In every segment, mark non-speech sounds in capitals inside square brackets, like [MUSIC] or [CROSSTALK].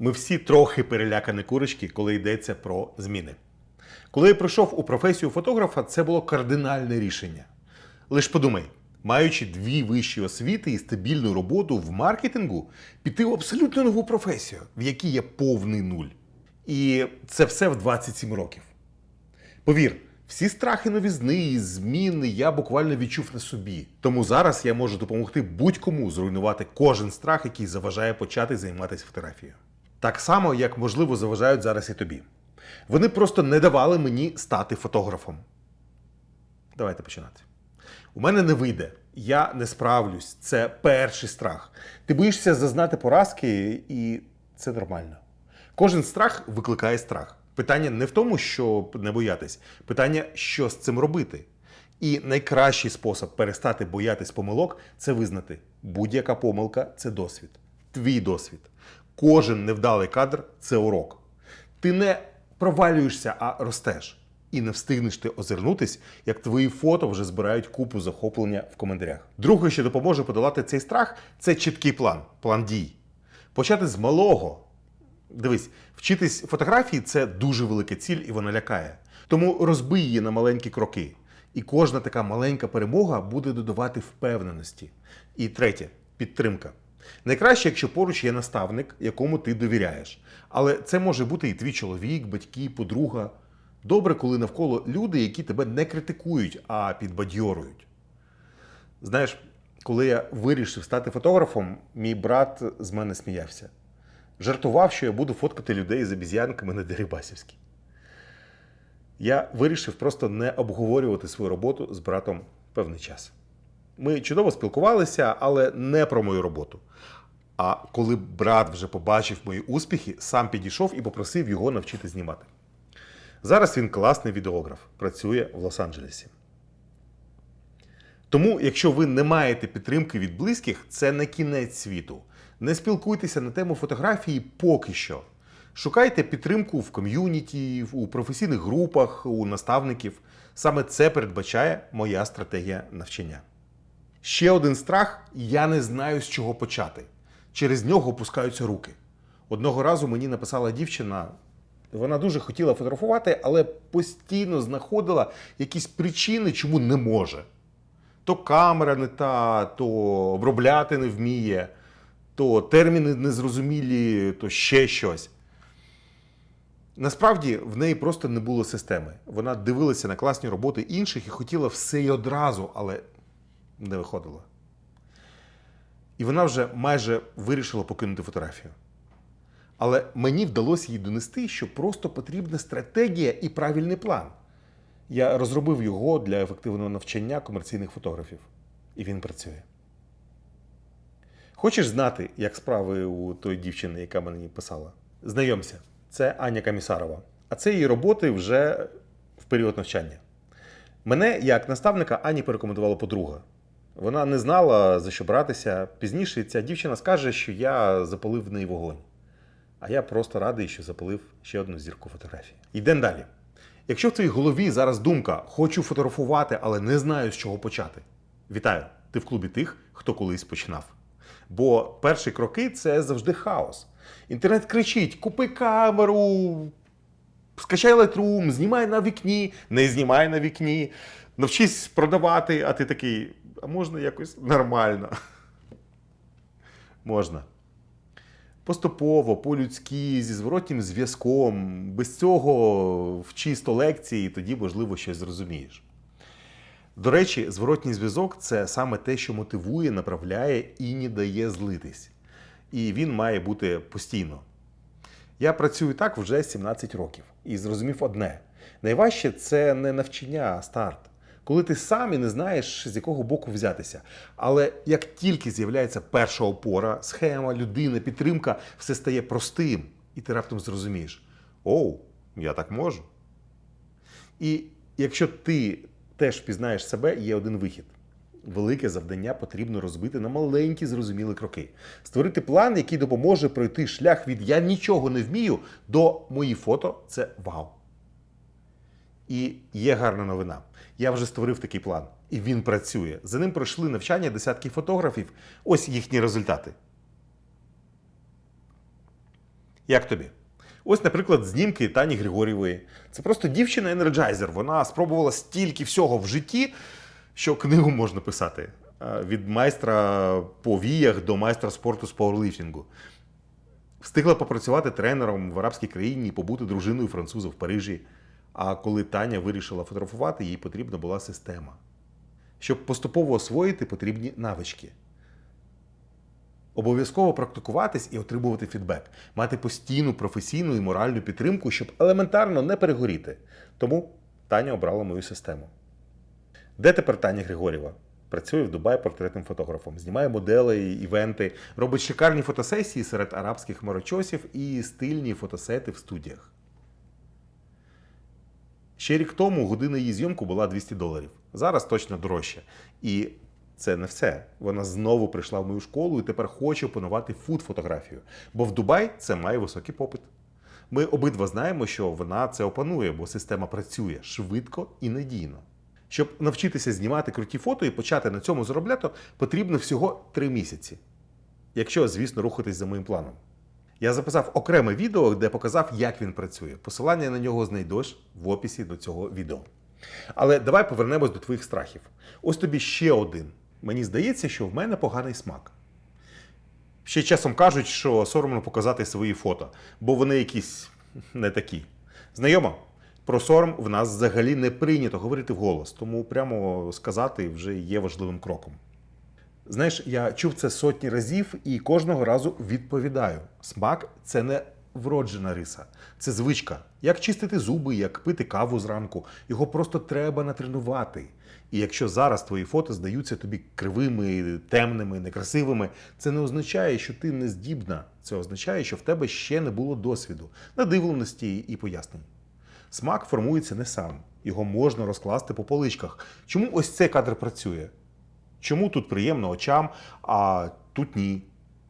Ми всі трохи перелякані курочки, коли йдеться про зміни. Коли я прийшов у професію фотографа, це було кардинальне рішення. Лиш подумай, маючи дві вищі освіти і стабільну роботу в маркетингу, піти в абсолютно нову професію, в якій є повний нуль. І це все в 27 років. Повір, всі страхи новізни і зміни я буквально відчув на собі. Тому зараз я можу допомогти будь-кому зруйнувати кожен страх, який заважає почати займатися фотографією. Так само, як можливо заважають зараз і тобі. Вони просто не давали мені стати фотографом. Давайте починати. У мене не вийде. Я не справлюсь. Це перший страх. Ти боїшся зазнати поразки, і це нормально. Кожен страх викликає страх. Питання не в тому, щоб не боятись, питання, що з цим робити. І найкращий спосіб перестати боятись помилок це визнати. Будь-яка помилка це досвід. Твій досвід. Кожен невдалий кадр це урок. Ти не провалюєшся, а ростеш. І не встигнеш ти озирнутись, як твої фото вже збирають купу захоплення в коментарях. Друге, що допоможе подолати цей страх, це чіткий план, план дій. Почати з малого. Дивись, вчитись фотографії це дуже велика ціль і вона лякає. Тому розбий її на маленькі кроки. І кожна така маленька перемога буде додавати впевненості. І третє підтримка. Найкраще, якщо поруч є наставник, якому ти довіряєш. Але це може бути і твій чоловік, батьки, подруга. Добре, коли навколо люди, які тебе не критикують, а підбадьорують. Знаєш, коли я вирішив стати фотографом, мій брат з мене сміявся. Жартував, що я буду фоткати людей з обіз'янками на Дерибасівській. Я вирішив просто не обговорювати свою роботу з братом певний час. Ми чудово спілкувалися, але не про мою роботу. А коли брат вже побачив мої успіхи, сам підійшов і попросив його навчити знімати. Зараз він класний відеограф, працює в Лос-Анджелесі. Тому, якщо ви не маєте підтримки від близьких, це не кінець світу. Не спілкуйтеся на тему фотографії поки що. Шукайте підтримку в ком'юніті, у професійних групах, у наставників. Саме це передбачає моя стратегія навчання. Ще один страх я не знаю, з чого почати. Через нього опускаються руки. Одного разу мені написала дівчина, вона дуже хотіла фотографувати, але постійно знаходила якісь причини, чому не може. То камера не та, то обробляти не вміє, то терміни незрозумілі, то ще щось. Насправді в неї просто не було системи. Вона дивилася на класні роботи інших і хотіла все й одразу, але не виходило. І вона вже майже вирішила покинути фотографію. Але мені вдалося їй донести, що просто потрібна стратегія і правильний план. Я розробив його для ефективного навчання комерційних фотографів. І він працює. Хочеш знати, як справи у тої дівчини, яка мені писала? Знайомся, це Аня Камісарова. А це її роботи вже в період навчання. Мене, як наставника, Ані порекомендувала подруга. Вона не знала, за що братися. Пізніше ця дівчина скаже, що я запалив в неї вогонь. А я просто радий, що запалив ще одну зірку фотографії. Йдемо далі. Якщо в твоїй голові зараз думка хочу фотографувати, але не знаю, з чого почати. Вітаю! Ти в клубі тих, хто колись починав. Бо перші кроки це завжди хаос. Інтернет кричить: купи камеру, скачай Lightroom, знімай на вікні, не знімай на вікні, навчись продавати, а ти такий, а можна якось нормально. Можна. Поступово, по-людськи, зі зворотнім зв'язком, без цього вчи 100 лекцій, і тоді, можливо, щось зрозумієш. До речі, зворотній зв'язок це саме те, що мотивує, направляє і не дає злитись. І він має бути постійно. Я працюю так вже 17 років і зрозумів одне: найважче це не навчання, а старт. Коли ти сам і не знаєш, з якого боку взятися. Але як тільки з'являється перша опора, схема, людина, підтримка, все стає простим, і ти раптом зрозумієш: оу, я так можу. І якщо ти теж впізнаєш себе, є один вихід. Велике завдання потрібно розбити на маленькі зрозумілі кроки. Створити план, який допоможе пройти шлях від я нічого не вмію до мої фото це вау. І є гарна новина. Я вже створив такий план, і він працює. За ним пройшли навчання десятків фотографів. Ось їхні результати. Як тобі? Ось, наприклад, знімки Тані Григорєвої. Це просто дівчина-енерджайзер. Вона спробувала стільки всього в житті, що книгу можна писати. Від майстра по віях до майстра спорту з пауерліфтингу. Встигла попрацювати тренером в арабській країні і побути дружиною француза в Парижі. А коли Таня вирішила фотографувати, їй потрібна була система. Щоб поступово освоїти потрібні навички. Обов'язково практикуватись і отримувати фідбек, мати постійну професійну і моральну підтримку, щоб елементарно не перегоріти. Тому Таня обрала мою систему. Де тепер Таня Григорєва? Працює в Дубаї портретним фотографом, знімає модели, івенти, робить шикарні фотосесії серед арабських хмарочосів і стильні фотосети в студіях. Ще рік тому година її зйомку була 200 доларів. Зараз точно дорожче. І це не все. Вона знову прийшла в мою школу і тепер хоче опанувати фуд-фотографію. Бо в Дубай це має високий попит. Ми обидва знаємо, що вона це опанує, бо система працює швидко і надійно. Щоб навчитися знімати круті фото і почати на цьому заробляти, потрібно всього 3 місяці. Якщо, звісно, рухатись за моїм планом. Я записав окреме відео, де показав, як він працює. Посилання на нього знайдеш в описі до цього відео. Але давай повернемось до твоїх страхів. Ось тобі ще один. Мені здається, що в мене поганий смак. Ще часом кажуть, що соромно показати свої фото, бо вони якісь не такі. Знайомо? Про сором в нас взагалі не прийнято говорити вголос, тому прямо сказати вже є важливим кроком. Знаєш, я чув це сотні разів і кожного разу відповідаю: смак це не вроджена риса, це звичка. Як чистити зуби, як пити каву зранку. Його просто треба натренувати. І якщо зараз твої фото здаються тобі кривими, темними, некрасивими, це не означає, що ти не здібна. Це означає, що в тебе ще не було досвіду, надивленості і пояснень. Смак формується не сам, його можна розкласти по поличках. Чому ось цей кадр працює? Чому тут приємно очам, а тут ні?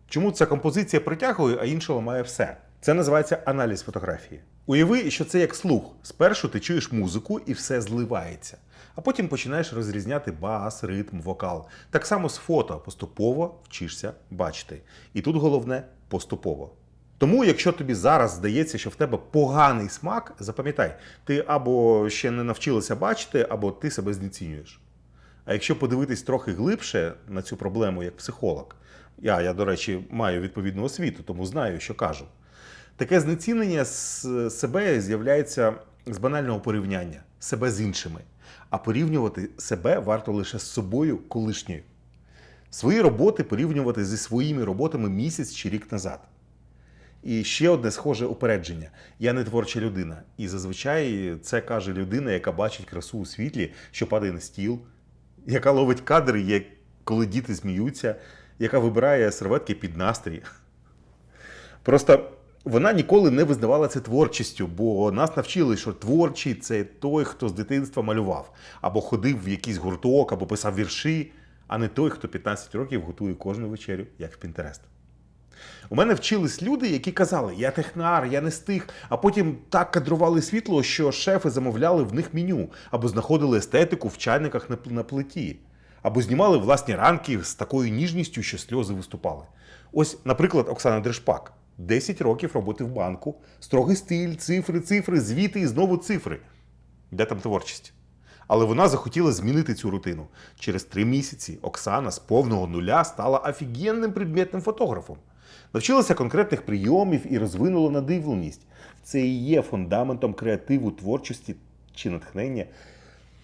Чому ця композиція притягує, а інша ламає все? Це називається аналіз фотографії. Уяви, що це як слух. Спершу ти чуєш музику і все зливається, а потім починаєш розрізняти бас, ритм, вокал. Так само з фото поступово вчишся бачити. І тут головне поступово. Тому, якщо тобі зараз здається, що в тебе поганий смак, запам'ятай, ти або ще не навчилася бачити, або ти себе знецінюєш. А якщо подивитись трохи глибше на цю проблему як психолог, я, я, до речі, маю відповідну освіту, тому знаю, що кажу. Таке знецінення себе з'являється з банального порівняння себе з іншими. А порівнювати себе варто лише з собою колишньою. Свої роботи порівнювати зі своїми роботами місяць чи рік назад. І ще одне схоже упередження: я не творча людина. І зазвичай це каже людина, яка бачить красу у світлі, що падає на стіл, яка ловить кадри, як коли діти сміються, яка вибирає серветки під настрій. Просто вона ніколи не визнавала це творчістю, бо нас навчили, що творчий це той, хто з дитинства малював, або ходив в якийсь гурток, або писав вірші, а не той, хто 15 років готує кожну вечерю, як в Пінтерест. У мене вчились люди, які казали, я технар, я не стих, а потім так кадрували світло, що шефи замовляли в них меню, або знаходили естетику в чайниках на плиті, або знімали власні ранки з такою ніжністю, що сльози виступали. Ось, наприклад, Оксана Дрешпак. 10 років роботи в банку, строгий стиль, цифри, цифри, звіти і знову цифри. Де там творчість? Але вона захотіла змінити цю рутину. Через три місяці Оксана з повного нуля стала офігенним предметним фотографом. Навчилася конкретних прийомів і розвинула надивленість. Це і є фундаментом креативу, творчості чи натхнення,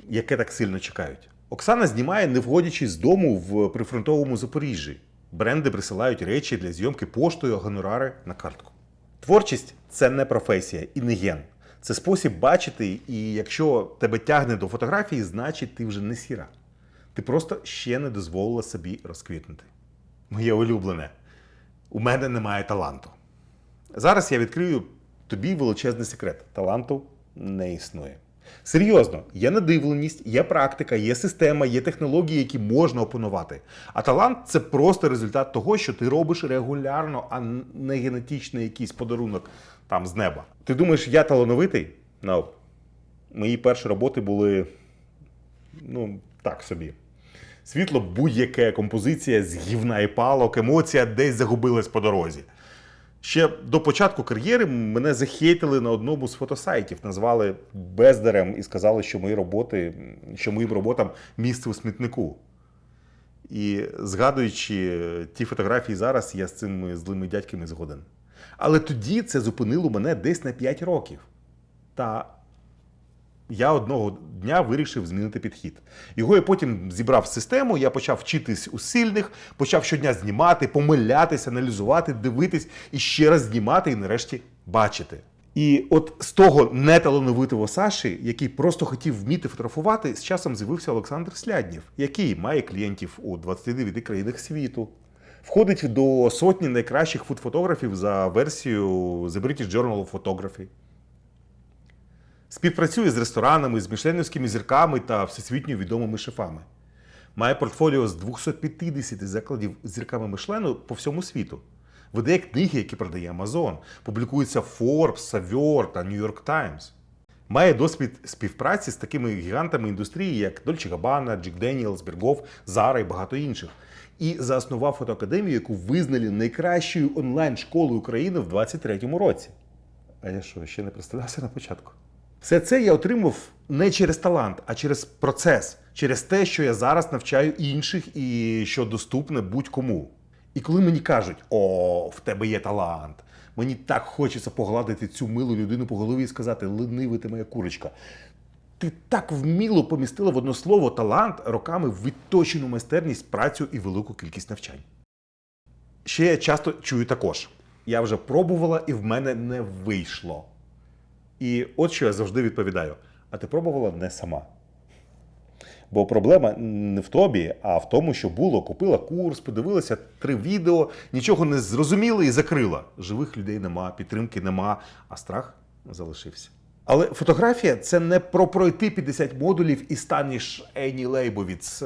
яке так сильно чекають. Оксана знімає, не входячи з дому в прифронтовому Запоріжжі. Бренди присилають речі для зйомки поштою, гонорари на картку. Творчість це не професія і не ген. Це спосіб бачити, і якщо тебе тягне до фотографії, значить ти вже не сіра. Ти просто ще не дозволила собі розквітнути. Моє улюблене. У мене немає таланту. Зараз я відкрию тобі величезний секрет: таланту не існує. Серйозно, є надивленість, є практика, є система, є технології, які можна опанувати. А талант це просто результат того, що ти робиш регулярно, а не генетичний якийсь подарунок там з неба. Ти думаєш, я талановитий? No. Мої перші роботи були ну, так собі. Світло будь-яке композиція з гівна і палок, емоція десь загубилась по дорозі. Ще до початку кар'єри мене захейтили на одному з фотосайтів, назвали бездарем і сказали, що мої роботи, що моїм роботам місце у смітнику. І згадуючи ті фотографії зараз, я з цими злими дядьками згоден. Але тоді це зупинило мене десь на 5 років. Та я одного дня вирішив змінити підхід. Його я потім зібрав в систему, я почав вчитись у сильних, почав щодня знімати, помилятися, аналізувати, дивитись і ще раз знімати, і нарешті бачити. І от з того неталановитого Саші, який просто хотів вміти фотографувати, з часом з'явився Олександр Сляднів, який має клієнтів у 29 країнах світу. Входить до сотні найкращих фудфотографів за версією The British Journal of Photography. Співпрацює з ресторанами, з мішленівськими зірками та всесвітньо відомими шефами. Має портфоліо з 250 закладів зірками Мишлену по всьому світу. Видає книги, які продає Amazon, публікується Forbes, Saveur та New York Times. Має досвід співпраці з такими гігантами індустрії, як Dolce Gabbana, Jack Daniels, Berghoff, Zara і багато інших. І заснував фотоакадемію, яку визнали найкращою онлайн-школою України в 23-му році. А я що, ще не представлявся на початку? Все це я отримав не через талант, а через процес, через те, що я зараз навчаю інших і що доступне будь-кому. І коли мені кажуть, о, в тебе є талант, мені так хочеться погладити цю милу людину по голові і сказати, ленивий ти моя курочка. Ти так вміло помістила в одно слово талант роками відточену майстерність, працю і велику кількість навчань. Ще я часто чую також: я вже пробувала і в мене не вийшло. І от що я завжди відповідаю: а ти пробувала не сама. Бо проблема не в тобі, а в тому, що було, купила курс, подивилася три відео, нічого не зрозуміла і закрила. Живих людей нема, підтримки нема, а страх залишився. Але фотографія це не про пройти 50 модулів і станеш Ені Лейбовіц.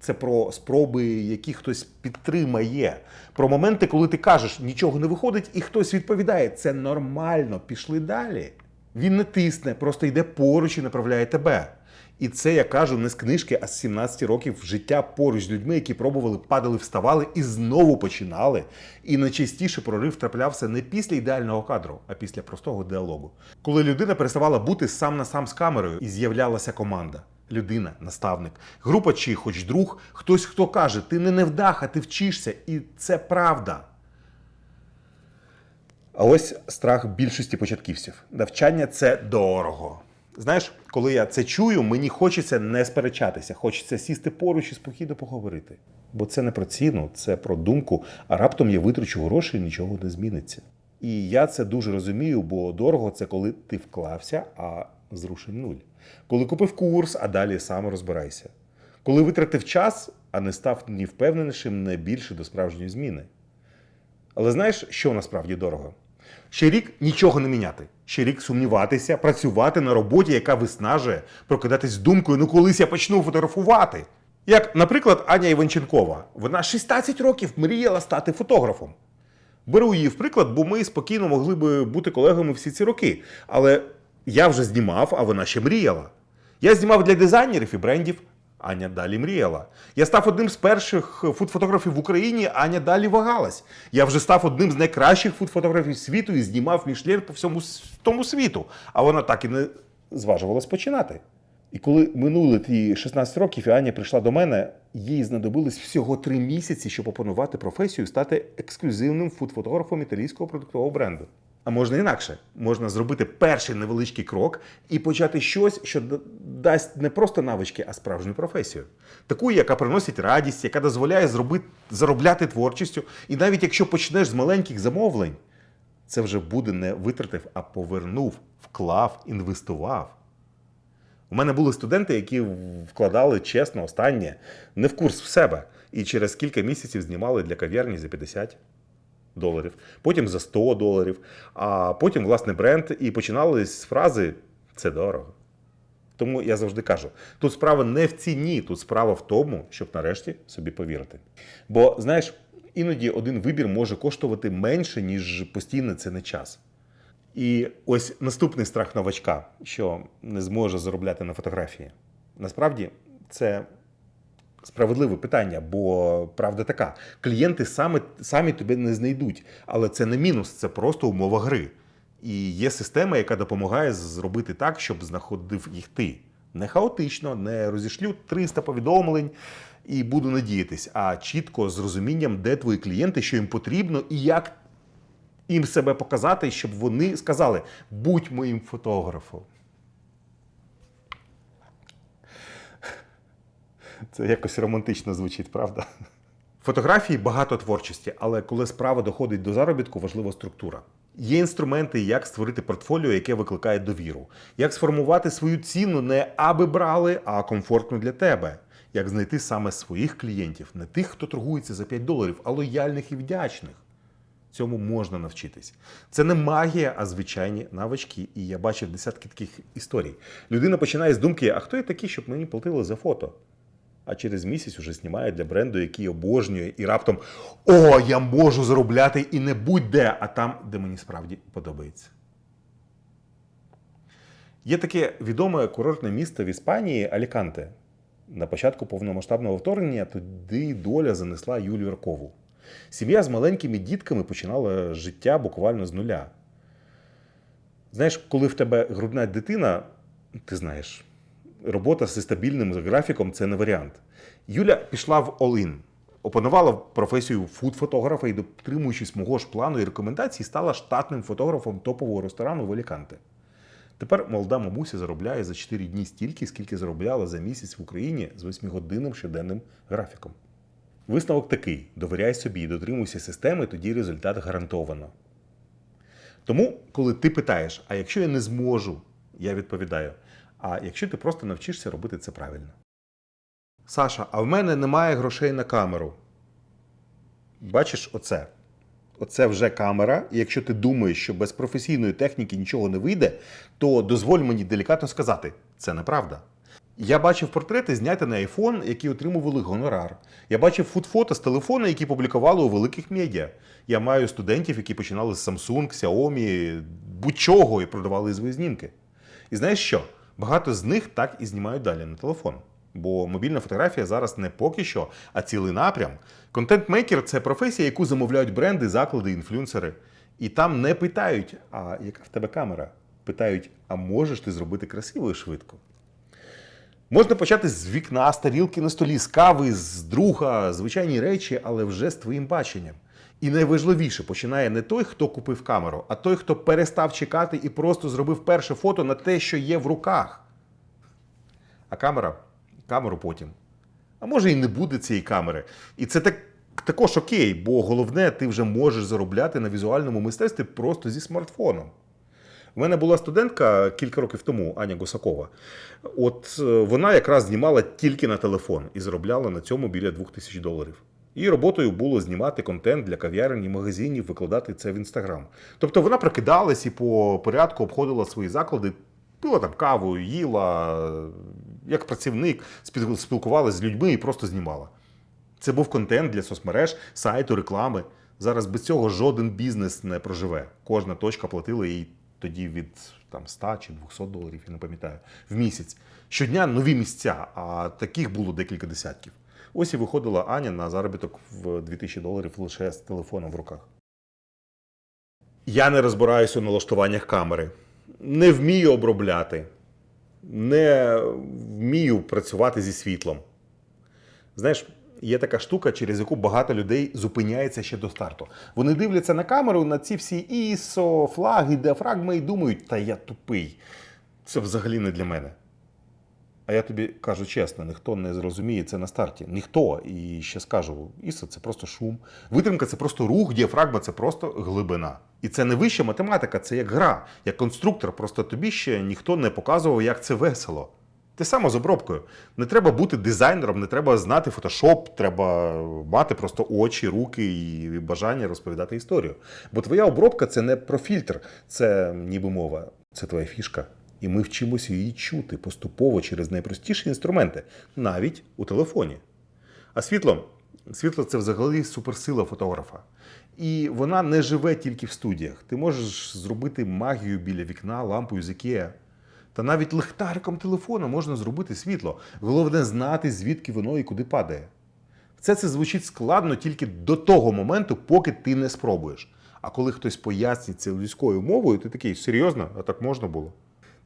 Це про спроби, які хтось підтримає. Про моменти, коли ти кажеш, нічого не виходить, і хтось відповідає: це нормально, пішли далі. Він не тисне, просто йде поруч і направляє тебе. І це я кажу не з книжки, а з 17 років життя поруч з людьми, які пробували, падали, вставали і знову починали. І найчастіше прорив траплявся не після ідеального кадру, а після простого діалогу. Коли людина переставала бути сам на сам з камерою і з'являлася команда. Людина, наставник, група чи хоч друг, хтось, хто каже, ти не невдаха, ти вчишся, і це правда. А ось страх більшості початківців. Навчання це дорого. Знаєш, коли я це чую, мені хочеться не сперечатися, хочеться сісти поруч і спокійно поговорити. Бо це не про ціну, це про думку, а раптом я витрачу гроші і нічого не зміниться. І я це дуже розумію, бо дорого це коли ти вклався, а зрушень нуль. Коли купив курс, а далі сам розбирайся. Коли витратив час, а не став ні впевненішим, не більше до справжньої зміни. Але знаєш, що насправді дорого? Ще рік нічого не міняти. Ще рік сумніватися, працювати на роботі, яка виснажує, прокидатись думкою, ну колись я почну фотографувати. Як, наприклад, Аня Іванченкова. Вона 16 років мріяла стати фотографом. Беру її в приклад, бо ми спокійно могли би бути колегами всі ці роки. Але я вже знімав, а вона ще мріяла. Я знімав для дизайнерів і брендів. Аня далі мріяла. Я став одним з перших фудфотографів в Україні, Аня далі вагалась. Я вже став одним з найкращих фудфотографів світу і знімав мішлен по всьому тому світу. А вона так і не зважувалась починати. І коли минули ті 16 років, і Аня прийшла до мене, їй знадобилось всього три місяці, щоб опанувати професію і стати ексклюзивним фудфотографом італійського продуктового бренду. А можна інакше, можна зробити перший невеличкий крок і почати щось, що дасть не просто навички, а справжню професію. Таку, яка приносить радість, яка дозволяє зробити, заробляти творчістю. І навіть якщо почнеш з маленьких замовлень, це вже буде не витратив, а повернув, вклав, інвестував. У мене були студенти, які вкладали чесно останнє не в курс в себе, і через кілька місяців знімали для кав'ярні за 50 доларів, потім за 100 доларів, а потім власне бренд і починали з фрази це дорого. Тому я завжди кажу: тут справа не в ціні, тут справа в тому, щоб нарешті собі повірити. Бо знаєш, іноді один вибір може коштувати менше, ніж постійно це не час. І ось наступний страх новачка, що не зможе заробляти на фотографії. Насправді це Справедливе питання, бо правда така: клієнти саме, самі тебе не знайдуть, але це не мінус, це просто умова гри. І є система, яка допомагає зробити так, щоб знаходив їх ти. Не хаотично, не розішлю 300 повідомлень і буду надіятись, а чітко з розумінням, де твої клієнти, що їм потрібно, і як їм себе показати, щоб вони сказали: будь моїм фотографом. [LAUGHS] Це якось романтично звучить, правда? Фотографії багато творчості, але коли справа доходить до заробітку, важлива структура. Є інструменти, як створити портфоліо, яке викликає довіру, як сформувати свою ціну не аби брали, а комфортно для тебе. Як знайти саме своїх клієнтів, не тих, хто торгується за 5 доларів, а лояльних і вдячних. Цьому можна навчитись. Це не магія, а звичайні навички. І я бачив десятки таких історій. Людина починає з думки: а хто я такий, щоб мені платили за фото? А через місяць уже знімає для бренду, який обожнює, і раптом о, я можу заробляти і не будь-де, а там, де мені справді подобається. Є таке відоме курортне місто в Іспанії Аліканте. На початку повномасштабного вторгнення туди доля занесла Юлію Аркову. Сім'я з маленькими дітками починала життя буквально з нуля. Знаєш, коли в тебе грудна дитина, ти знаєш, робота зі стабільним графіком це не варіант. Юля пішла в All-In, опанувала професію фуд-фотографа і, дотримуючись мого ж плану і рекомендацій, стала штатним фотографом топового ресторану в Аліканте. Тепер молода мамуся заробляє за 4 дні стільки, скільки заробляла за місяць в Україні з 8-годинним щоденним графіком. Висновок такий: довіряй собі, дотримуйся системи, тоді результат гарантовано. Тому, коли ти питаєш, а якщо я не зможу, я відповідаю: а якщо ти просто навчишся робити це правильно. Саша, а в мене немає грошей на камеру. Бачиш оце? Оце вже камера, і якщо ти думаєш, що без професійної техніки нічого не вийде, то дозволь мені делікатно сказати, це неправда. Я бачив портрети, зняті на iPhone, які отримували гонорар. Я бачив фудфото з телефону, які публікували у великих медіа. Я маю студентів, які починали з Samsung, Xiaomi, будь-чого і продавали свої знімки. І знаєш що? Багато з них так і знімають далі на телефон. Бо мобільна фотографія зараз не поки що, а цілий напрям. Контент-мейкер це професія, яку замовляють бренди, заклади, інфлюенсери. І там не питають, а яка в тебе камера? Питають, а можеш ти зробити красиво і швидко? Можна почати з вікна, з тарілки на столі, з кави, з друга, звичайні речі, але вже з твоїм баченням. І найважливіше починає не той, хто купив камеру, а той, хто перестав чекати і просто зробив перше фото на те, що є в руках. А камера камеру потім. А може і не буде цієї камери. І це так, також окей, бо головне, ти вже можеш заробляти на візуальному мистецтві просто зі смартфоном. У мене була студентка кілька років тому, Аня Гусакова. От е, вона якраз знімала тільки на телефон і заробляла на цьому біля 2000 доларів. Її роботою було знімати контент для кав'ярень і магазинів, викладати це в інстаграм. Тобто вона прокидалась і по порядку обходила свої заклади, пила там каву, їла, як працівник, спіл- спілкувалася з людьми і просто знімала. Це був контент для соцмереж, сайту, реклами. Зараз без цього жоден бізнес не проживе. Кожна точка платила їй тоді від там, 100 чи 200 доларів, я не пам'ятаю, в місяць. Щодня нові місця, а таких було декілька десятків. Ось і виходила Аня на заробіток в 2000 доларів лише з телефоном в руках. Я не розбираюся у налаштуваннях камери, не вмію обробляти, не вмію працювати зі світлом. Знаєш, є така штука, через яку багато людей зупиняється ще до старту. Вони дивляться на камеру, на ці всі ISO, флаги, діафрагми і думають, та я тупий. Це взагалі не для мене. А я тобі кажу чесно, ніхто не зрозуміє це на старті. Ніхто. І ще скажу, ISO – це просто шум. Витримка це просто рух, діафрагма це просто глибина. І це не вища математика, це як гра, як конструктор. Просто тобі ще ніхто не показував, як це весело. Те саме з обробкою. Не треба бути дизайнером, не треба знати фотошоп, треба мати просто очі, руки і бажання розповідати історію. Бо твоя обробка це не про фільтр, це ніби мова, це твоя фішка. І ми вчимося її чути поступово через найпростіші інструменти, навіть у телефоні. А світло світло це взагалі суперсила фотографа. І вона не живе тільки в студіях. Ти можеш зробити магію біля вікна лампою з Ікеа. Та навіть лихтариком телефона можна зробити світло. Головне знати, звідки воно і куди падає. Все це звучить складно тільки до того моменту, поки ти не спробуєш. А коли хтось пояснить це людською мовою, ти такий серйозно, а так можна було.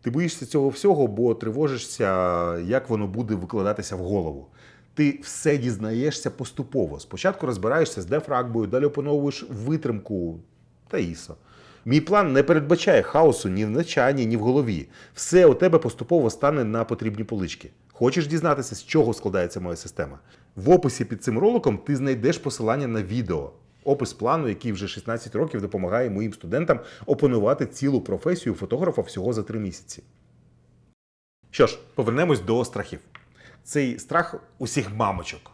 Ти боїшся цього всього, бо тривожишся, як воно буде викладатися в голову. Ти все дізнаєшся поступово. Спочатку розбираєшся з дефрагбою, далі опановуєш витримку та ІСО. Мій план не передбачає хаосу ні в навчанні, ні в голові. Все у тебе поступово стане на потрібні полички. Хочеш дізнатися, з чого складається моя система? В описі під цим роликом ти знайдеш посилання на відео, опис плану, який вже 16 років допомагає моїм студентам опанувати цілу професію фотографа всього за 3 місяці. Що ж, повернемось до страхів. Цей страх усіх мамочок.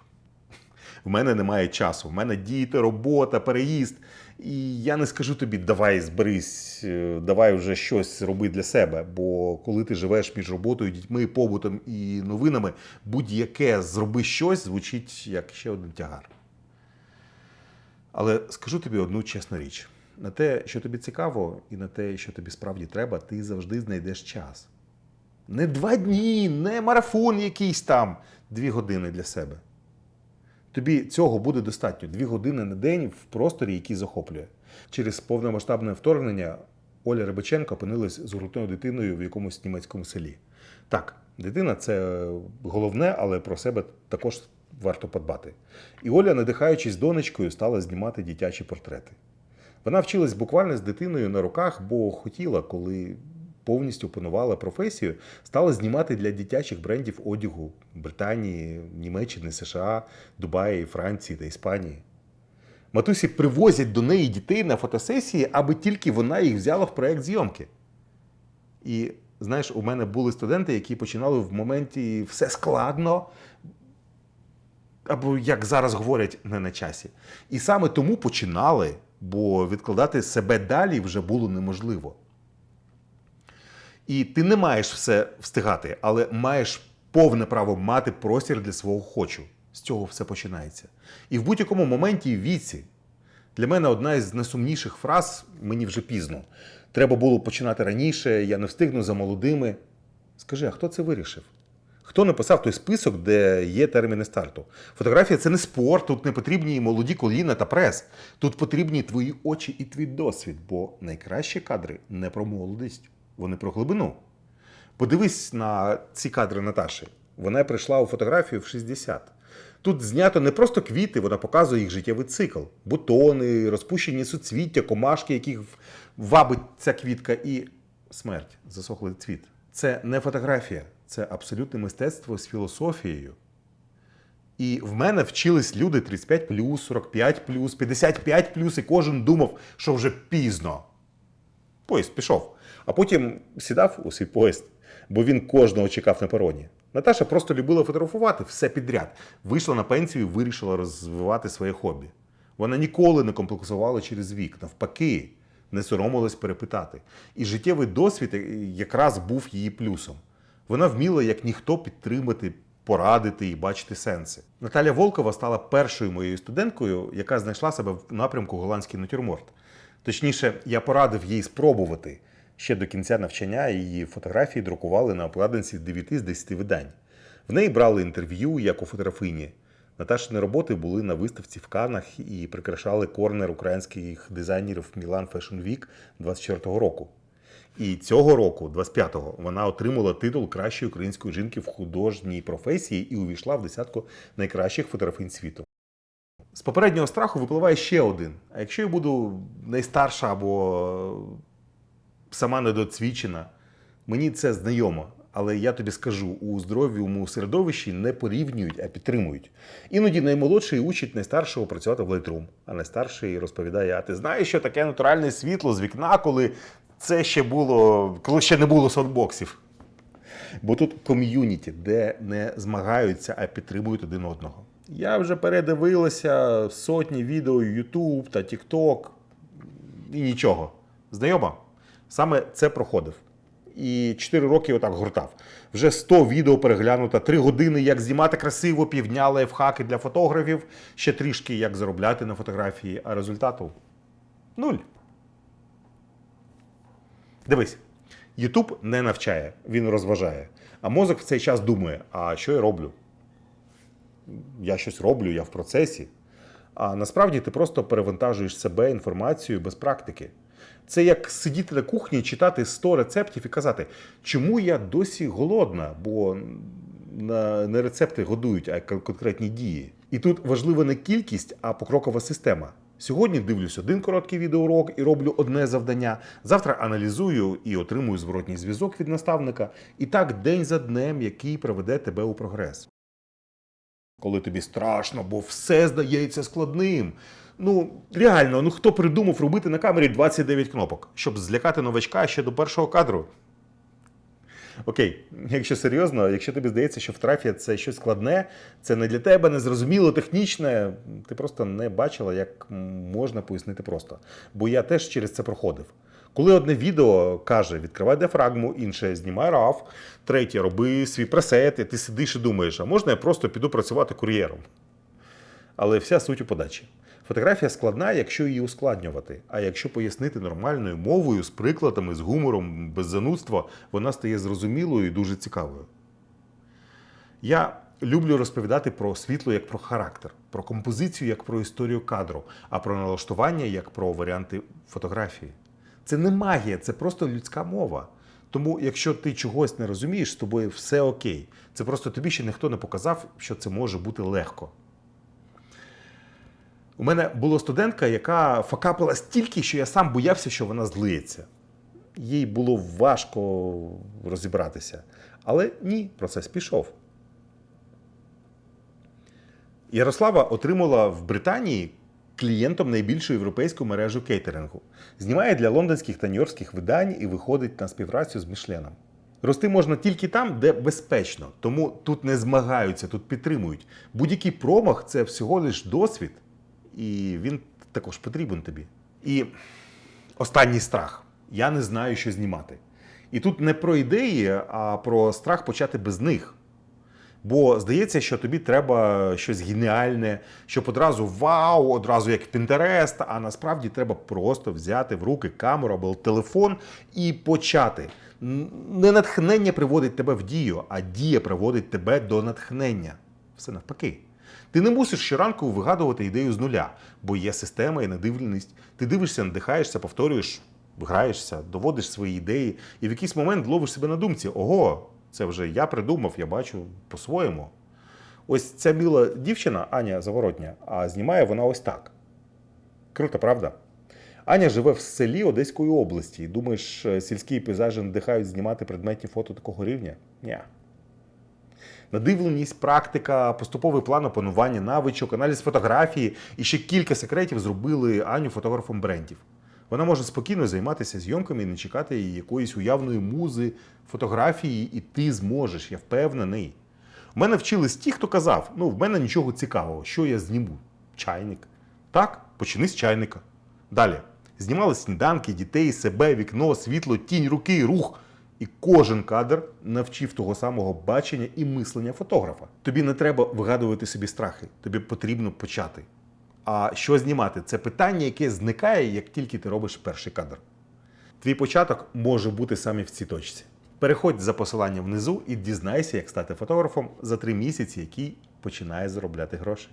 В мене немає часу. В мене діти, робота, переїзд. І я не скажу тобі, давай зберись, е, давай вже щось роби для себе. Бо коли ти живеш між роботою, дітьми, побутом і новинами, будь-яке зроби щось звучить як ще один тягар. Але скажу тобі одну чесну річ: на те, що тобі цікаво, і на те, що тобі справді треба, ти завжди знайдеш час. Не два дні, не марафон якийсь там, дві години для себе. Тобі цього буде достатньо. Дві години на день в просторі, який захоплює. Через повномасштабне вторгнення Оля Рибаченко опинилась з грудною дитиною в якомусь німецькому селі. Так, дитина це головне, але про себе також варто подбати. І Оля, надихаючись донечкою, стала знімати дитячі портрети. Вона вчилась буквально з дитиною на руках, бо хотіла, коли повністю опанувала професію, стала знімати для дитячих брендів одягу Британії, Німеччини, США, Дубаї, Франції та Іспанії. Матусі привозять до неї дітей на фотосесії, аби тільки вона їх взяла в проєкт зйомки. І знаєш, у мене були студенти, які починали в моменті все складно, або, як зараз говорять, не на часі. І саме тому починали, бо відкладати себе далі вже було неможливо. І ти не маєш все встигати, але маєш повне право мати простір для свого хочу. З цього все починається. І в будь-якому моменті і віці. Для мене одна із найсумніших фраз мені вже пізно. Треба було починати раніше, я не встигну за молодими. Скажи, а хто це вирішив? Хто написав той список, де є терміни старту? Фотографія це не спорт, тут не потрібні молоді коліна та прес. Тут потрібні твої очі і твій досвід, бо найкращі кадри не про молодість, вони про глибину. Подивись на ці кадри Наташі. Вона прийшла у фотографію в 60. Тут знято не просто квіти, вона показує їх життєвий цикл, бутони, розпущені суцвіття, комашки, яких вабить ця квітка, і смерть, засохлий цвіт. Це не фотографія, це абсолютне мистецтво з філософією. І в мене вчились люди 35, 45, 55, і кожен думав, що вже пізно. Поїзд пішов. А потім сідав у свій поїзд, бо він кожного чекав на пероні. Наташа просто любила фотографувати все підряд. Вийшла на пенсію і вирішила розвивати своє хобі. Вона ніколи не комплексувала через вік, навпаки, не соромилась перепитати. І життєвий досвід якраз був її плюсом. Вона вміла, як ніхто, підтримати, порадити і бачити сенси. Наталя Волкова стала першою моєю студенткою, яка знайшла себе в напрямку голландський натюрморт. Точніше, я порадив їй спробувати. Ще до кінця навчання її фотографії друкували на обкладинці 9 з 10 видань. В неї брали інтерв'ю як у фотографині. Наташини роботи були на виставці в Канах і прикрашали корнер українських дизайнерів Milan Fashion Week 24-го року. І цього року, 25-го, вона отримала титул кращої української жінки в художній професії і увійшла в десятку найкращих фотографинь світу. З попереднього страху випливає ще один. А якщо я буду найстарша або сама недоцвічена, мені це знайомо. Але я тобі скажу, у здоров'єму середовищі не порівнюють, а підтримують. Іноді наймолодший учить найстаршого працювати в Lightroom, а найстарший розповідає: а ти знаєш, що таке натуральне світло з вікна, коли це ще було, коли ще не було софтбоксів. Бо тут ком'юніті, де не змагаються, а підтримують один одного. Я вже передивилася сотні відео YouTube та TikTok і нічого. Знайомо? Саме це проходив. І 4 роки отак гуртав. Вже 100 відео переглянуто, 3 години, як знімати красиво, півдня лайфхаки для фотографів, ще трішки як заробляти на фотографії, а результату нуль. Дивись, Ютуб не навчає, він розважає. А мозок в цей час думає: а що я роблю? Я щось роблю, я в процесі. А насправді ти просто перевантажуєш себе інформацією без практики. Це як сидіти на кухні читати 100 рецептів і казати, чому я досі голодна, бо не рецепти годують, а конкретні дії. І тут важлива не кількість, а покрокова система. Сьогодні дивлюсь один короткий відеоурок і роблю одне завдання. Завтра аналізую і отримую зворотній зв'язок від наставника. І так день за днем, який приведе тебе у прогрес. Коли тобі страшно, бо все здається складним. Ну, реально, ну хто придумав робити на камері 29 кнопок, щоб злякати новачка ще до першого кадру? Окей, якщо серйозно, якщо тобі здається, що фотографія це щось складне, це не для тебе незрозуміло, технічне, ти просто не бачила, як можна пояснити просто. Бо я теж через це проходив. Коли одне відео каже, відкривай діафрагму, інше знімай RAW, третє роби свій пресет, і ти сидиш і думаєш, а можна я просто піду працювати кур'єром? Але вся суть у подачі. Фотографія складна, якщо її ускладнювати. А якщо пояснити нормальною мовою, з прикладами, з гумором, без занудства, вона стає зрозумілою і дуже цікавою. Я люблю розповідати про світло як про характер, про композицію як про історію кадру, а про налаштування як про варіанти фотографії. Це не магія, це просто людська мова. Тому, якщо ти чогось не розумієш, з тобою все окей. Це просто тобі ще ніхто не показав, що це може бути легко. У мене була студентка, яка факапила стільки, що я сам боявся, що вона злиється. Їй було важко розібратися. Але ні, процес пішов. Ярослава отримала в Британії клієнтом найбільшу європейську мережу кейтерингу. Знімає для лондонських та нью-йоркських видань і виходить на співпрацю з Мішленом. Рости можна тільки там, де безпечно, тому тут не змагаються, тут підтримують. Будь-який промах це всього лиш досвід, і він також потрібен тобі. І останній страх. Я не знаю, що знімати. І тут не про ідеї, а про страх почати без них. Бо здається, що тобі треба щось геніальне, щоб одразу вау, одразу як Pinterest, а насправді треба просто взяти в руки камеру або телефон і почати. Не натхнення приводить тебе в дію, а дія приводить тебе до натхнення. Все навпаки. Ти не мусиш щоранку вигадувати ідею з нуля, бо є система і надивленість. Ти дивишся, надихаєшся, повторюєш, граєшся, доводиш свої ідеї, і в якийсь момент ловиш себе на думці: ого, це вже я придумав, я бачу по-своєму. Ось ця міла дівчина, Аня Заворотня, а знімає вона ось так. Круто, правда? Аня живе в селі Одеської області. Думаєш, е, сільські пейзажі надихають знімати предметні фото такого рівня? Ні. Надивленість, практика, поступовий план опанування навичок, аналіз фотографії і ще кілька секретів зробили Аню фотографом брендів. Вона може спокійно займатися зйомками і не чекати якоїсь уявної музи, фотографії, і ти зможеш, я впевнений. У мене вчились ті, хто казав: ну, в мене нічого цікавого, що я зніму? Чайник. Так, почни з чайника. Далі. Знімали сніданки, дітей, себе, вікно, світло, тінь, руки, рух. І кожен кадр навчив того самого бачення і мислення фотографа. Тобі не треба вигадувати собі страхи, тобі потрібно почати. А що знімати? Це питання, яке зникає, як тільки ти робиш перший кадр. Твій початок може бути саме в цій точці. Переходь за посиланням внизу і дізнайся, як стати фотографом за три місяці, який починає заробляти гроші.